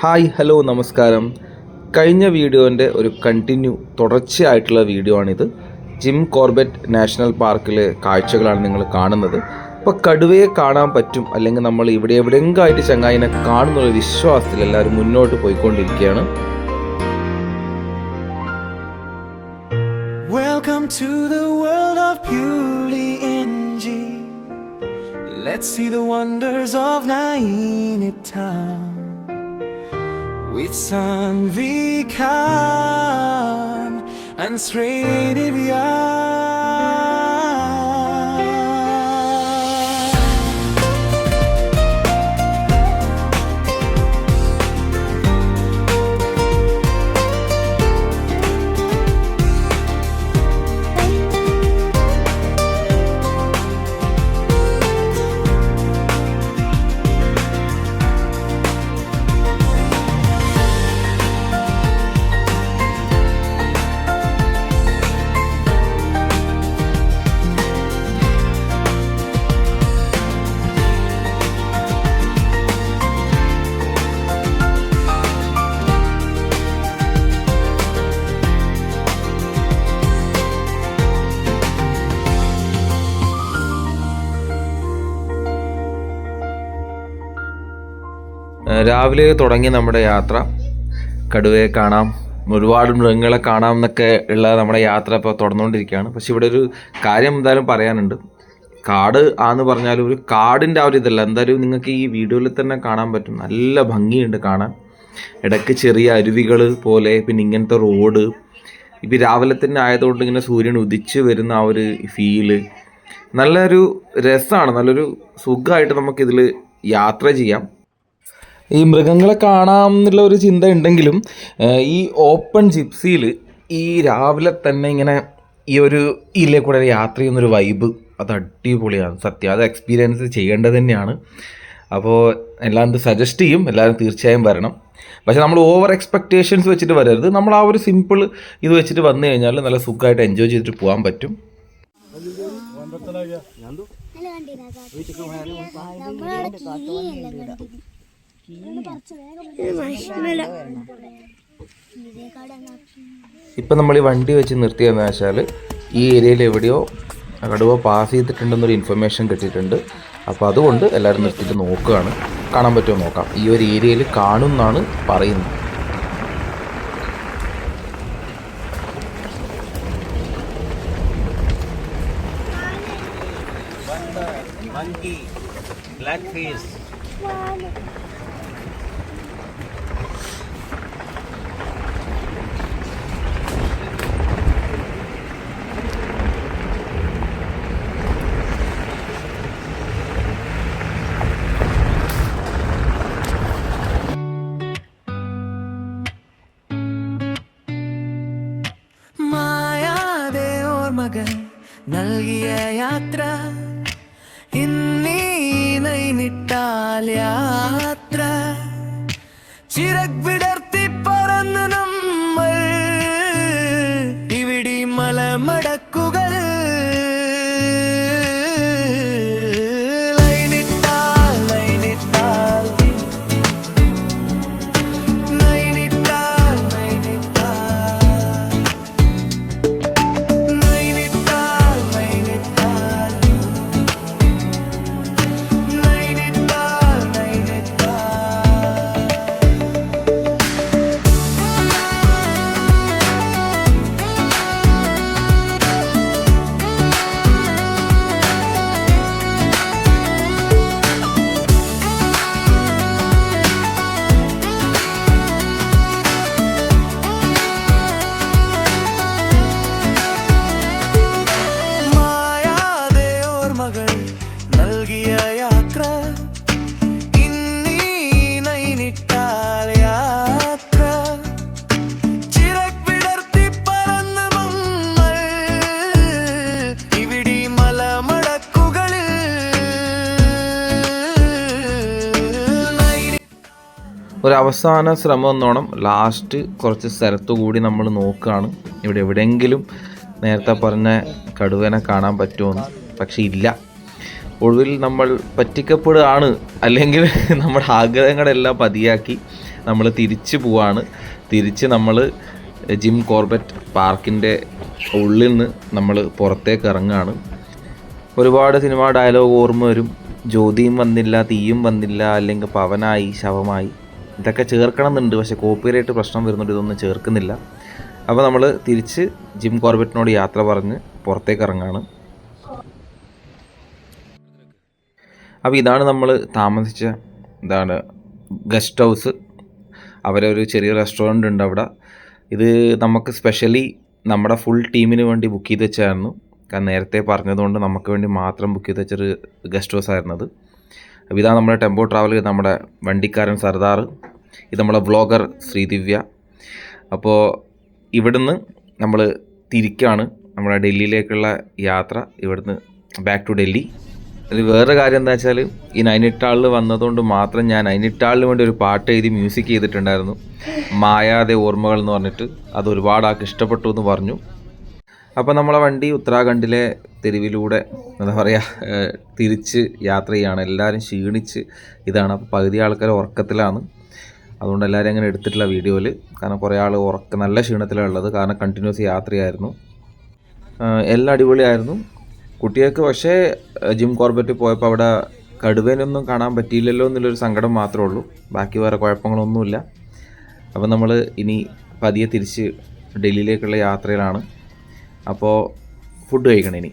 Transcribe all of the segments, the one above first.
Hi hello നമസ്കാരം. കഴിഞ്ഞ വീഡിയോന്റെ ഒരു കണ്ടിന്യൂ തുടർച്ചയായിട്ടുള്ള വീഡിയോ ആണിത്. ജിം കോർബറ്റ് നാഷണൽ പാർക്കിലെ കാഴ്ചകളാണ് നിങ്ങൾ കാണുന്നത്. ഇപ്പോൾ കടുവയെ കാണാൻ പറ്റും അല്ലെങ്കിൽ നമ്മൾ ഇവിടെ എവിടെയെങ്കിലും ആയിട്ട് ചങ്ങായിനെ കാണുന്നുള്ള വിശ്വാസത്തിൽ എല്ലാവരും മുന്നോട്ട് പോയിക്കൊണ്ടിരിക്കുകയാണ്. Welcome to the world of Puli NG. Let's see the wonders of Naini With sun we come and straight we are. രാവിലെ തുടങ്ങി നമ്മുടെ യാത്ര. കടുവയെ കാണാം ഒരുപാട് മൃഗങ്ങളെ കാണാം എന്നൊക്കെ ഉള്ള നമ്മുടെ യാത്ര ഇപ്പോൾ തുടർന്നുകൊണ്ടിരിക്കുകയാണ്. പക്ഷെ ഇവിടെ ഒരു കാര്യം എന്തായാലും പറയാനുണ്ട്. കാട് ആന്ന് പറഞ്ഞാലും ഒരു കാടിന്റെ ആ ഒരു ഇതല്ല. എന്തായാലും നിങ്ങൾക്ക് ഈ വീഡിയോയിൽ തന്നെ കാണാൻ പറ്റും. നല്ല ഭംഗിയുണ്ട് കാണാൻ. ഇടയ്ക്ക് ചെറിയ അരുവികൾ പോലെ പിന്നെ ഇങ്ങനത്തെ റോഡ്. ഇപ്പം രാവിലെ തന്നെ ആയതുകൊണ്ട് ഇങ്ങനെ സൂര്യൻ ഉദിച്ച് വരുന്ന ആ ഒരു ഫീൽ നല്ലൊരു രസമാണ് നല്ലൊരു സുഖമായിട്ട് നമുക്കിതിൽ യാത്ര ചെയ്യാം. ഈ മൃഗങ്ങളെ കാണാം എന്നുള്ള ഒരു ചിന്ത ഉണ്ടെങ്കിലും ഈ ഓപ്പൺ ജിപ്സിയിൽ ഈ രാവിലെ തന്നെ ഇങ്ങനെ ഈ ഒരു ഇതിലെ കൂടെ യാത്ര ചെയ്യുന്നൊരു വൈബ് അത് അടിപൊളിയാണ് സത്യം. അത് എക്സ്പീരിയൻസ് ചെയ്യേണ്ടത് തന്നെയാണ്. അപ്പോൾ എല്ലാം സജസ്റ്റ് ചെയ്യും എല്ലാവരും തീർച്ചയായും വരണം. പക്ഷേ നമ്മൾ ഓവർ എക്സ്പെക്റ്റേഷൻസ് വെച്ചിട്ട് വരരുത്. നമ്മൾ ആ ഒരു സിമ്പിൾ ഇത് വെച്ചിട്ട് വന്നു കഴിഞ്ഞാൽ നല്ല സുഖമായിട്ട് എൻജോയ് ചെയ്തിട്ട് പോകാൻ പറ്റും. ഇപ്പം നമ്മൾ ഈ വണ്ടി വെച്ച് നിർത്തിയെന്ന് വെച്ചാൽ ഈ ഏരിയയിൽ എവിടെയോ കടുവ പാസ് ചെയ്തിട്ടുണ്ടെന്നൊരു ഇൻഫർമേഷൻ കിട്ടിയിട്ടുണ്ട്. അപ്പോൾ അതുകൊണ്ട് എല്ലാവരും നിർത്തിയിട്ട് നോക്കുകയാണ്. കാണാൻ പറ്റുമോ നോക്കാം. ഈ ഒരു ഏരിയയിൽ കാണും എന്നാണ് പറയുന്നത് മായാതെ നൽകിയ യാത്ര ഇന്നീ നൈനിട്ടാൽ യാത്ര. ചിരക്വിട ഇന്നീ ചിറക് വിടർത്തി മലമടക്കുകളിൽ. ഒരു അവസാന ശ്രമം എന്നോണം ലാസ്റ്റ് കുറച്ച് സ്ഥലത്തു കൂടി നമ്മൾ നോക്കുകയാണ്. ഇവിടെ എവിടെയെങ്കിലും നേരത്തെ പറഞ്ഞ കടുവനെ കാണാൻ പറ്റുമെന്ന് പക്ഷെ ഇല്ല. ഒടുവിൽ നമ്മൾ പറ്റിക്കപ്പെടുകയാണ്. അല്ലെങ്കിൽ നമ്മുടെ ആഗ്രഹങ്ങളെല്ലാം പതിയാക്കി നമ്മൾ തിരിച്ചു പോവാണ്. തിരിച്ച് നമ്മൾ ജിം കോർബറ്റ് പാർക്കിന്റെ ഉള്ളിൽ നിന്ന് നമ്മൾ പുറത്തേക്ക് ഇറങ്ങുകയാണ്. ഒരുപാട് സിനിമ ഡയലോഗ് ഓർമ്മ വരും. ജ്യോതിയും വന്നില്ല തീയും വന്നില്ല അല്ലെങ്കിൽ പവനായി ശവമായി. ഇതൊക്കെ ചേർക്കണം എന്നുണ്ട് പക്ഷേ കോപ്പിറൈറ്റ് പ്രശ്നം വരുന്നുണ്ട്. ഇതൊന്നും ചേർക്കുന്നില്ല. അപ്പോൾ നമ്മൾ തിരിച്ച് ജിം കോർബറ്റിനോട് യാത്ര പറഞ്ഞ് പുറത്തേക്ക് ഇറങ്ങാണ് അപ്പോൾ ഇതാണ് നമ്മൾ താമസിച്ച എന്താണ് ഗസ്റ്റ് ഹൗസ് അവരെ ഒരു ചെറിയ റെസ്റ്റോറന്റ് ഉണ്ട് അവിടെ. ഇത് നമുക്ക് സ്പെഷ്യലി നമ്മുടെ ഫുൾ ടീമിന് വേണ്ടി ബുക്ക് ചെയ്ത് വെച്ചായിരുന്നു. കാരണം നേരത്തെ പറഞ്ഞതുകൊണ്ട് നമുക്ക് വേണ്ടി മാത്രം ബുക്ക് ചെയ്ത് വെച്ചൊരു ഗസ്റ്റ് ഹൗസ് ആയിരുന്നത്. അപ്പോൾ ഇതാണ് നമ്മുടെ ടെമ്പോ ട്രാവൽ നമ്മുടെ വണ്ടിക്കാരൻ സർദാർ ഇത് നമ്മളെ വ്ളോഗർ ശ്രീദിവ്യ. അപ്പോൾ ഇവിടുന്ന് നമ്മൾ തിരിക്കാണ്. നമ്മുടെ ഡൽഹിയിലേക്കുള്ള യാത്ര ഇവിടുന്ന് ബാക്ക് ടു ഡൽഹി. അതിൽ വേറെ കാര്യം എന്താ വെച്ചാൽ ഈ നൈനിട്ടാളിൽ വന്നതുകൊണ്ട് മാത്രം ഞാൻ നൈനിട്ടാളിന് വേണ്ടി ഒരു പാട്ട് എഴുതി മ്യൂസിക് ചെയ്തിട്ടുണ്ടായിരുന്നു. മായാതെ ഓർമ്മകൾ എന്ന് പറഞ്ഞിട്ട്. അത് ഒരുപാട് ആൾക്ക് ഇഷ്ടപ്പെട്ടു എന്ന് പറഞ്ഞു. അപ്പോൾ നമ്മളെ വണ്ടി ഉത്തരാഖണ്ഡിലെ തെരുവിലൂടെ എന്താ പറയുക തിരിച്ച് യാത്ര ചെയ്യാണ്. എല്ലാവരും ക്ഷീണിച്ച് ഇതാണ്. അപ്പോൾ പകുതി ആൾക്കാർ ഉറക്കത്തിലാണ്. അതുകൊണ്ട് എല്ലാവരും അങ്ങനെ എടുത്തിട്ടില്ല വീഡിയോയിൽ കാരണം കുറേ ആൾ ഉറക്ക നല്ല ക്ഷീണത്തിലാണ് ഉള്ളത്. കാരണം കണ്ടിന്യൂസ് യാത്രയായിരുന്നു. എല്ലാം അടിപൊളിയായിരുന്നു. കുട്ടികൾക്ക് പക്ഷേ ജിം കോർബറ്റ് പോയപ്പോൾ അവിടെ കടുവേനൊന്നും കാണാൻ പറ്റിയില്ലല്ലോ എന്നുള്ളൊരു സങ്കടം മാത്രമേ ഉള്ളൂ. ബാക്കി വേറെ കുഴപ്പങ്ങളൊന്നുമില്ല. അപ്പോൾ നമ്മൾ ഇനി പതിയെ തിരിച്ച് ഡൽഹിയിലേക്കുള്ള യാത്രയിലാണ്. അപ്പോൾ ഫുഡ് കഴിക്കണം ഇനി.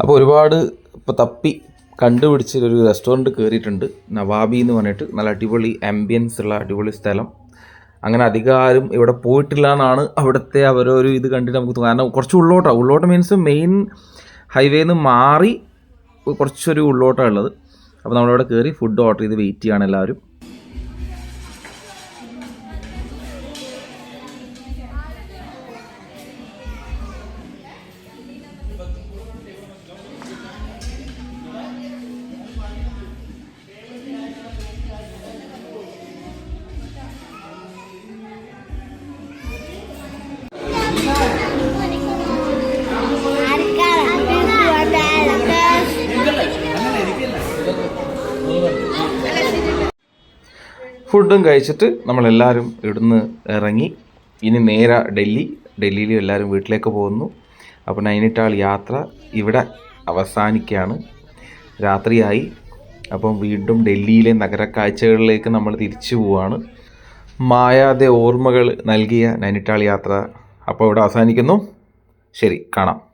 അപ്പോൾ ഒരുപാട് ഇപ്പോൾ തപ്പി കണ്ടുപിടിച്ചൊരു റെസ്റ്റോറന്റ് കയറിയിട്ടുണ്ട് നവാബി എന്ന് പറഞ്ഞിട്ട് നല്ല അടിപൊളി ആംബിയൻസ് ഉള്ള അടിപൊളി സ്ഥലം. അങ്ങനെ അധികം ആരും ഇവിടെ പോയിട്ടില്ല എന്നാണ് അവിടുത്തെ അവരൊരു ഇത് കണ്ടിട്ട് നമുക്ക്. കാരണം കുറച്ച് ഉള്ളോട്ടാണ് ഉള്ളോട്ട് മീൻസ് മെയിൻ ഹൈവേന്ന് മാറി കുറച്ചൊരു ഉള്ളോട്ടാണ് ഉള്ളത്. അപ്പോൾ നമ്മളിവിടെ കയറി ഫുഡ് ഓർഡർ ചെയ്ത് വെയിറ്റ് ചെയ്യാണ് എല്ലാവരും. ഫുഡും കഴിച്ചിട്ട് നമ്മളെല്ലാവരും ഇവിടുന്ന് ഇറങ്ങി. ഇനി നേരെ ഡൽഹി. ഡൽഹിയിൽ എല്ലാവരും വീട്ടിലേക്ക് പോകുന്നു. അപ്പോൾ നൈനിറ്റാൾ യാത്ര ഇവിടെ അവസാനിക്കുകയാണ്. രാത്രിയായി. അപ്പം വീണ്ടും ഡൽഹിയിലെ നഗരക്കാഴ്ചകളിലേക്ക് നമ്മൾ തിരിച്ചു പോവാണ്. മായാതെ ഓർമ്മകൾ നൽകിയ നൈനിറ്റാൾ യാത്ര അപ്പോൾ ഇവിടെ അവസാനിക്കുന്നു. ശരി കാണാം.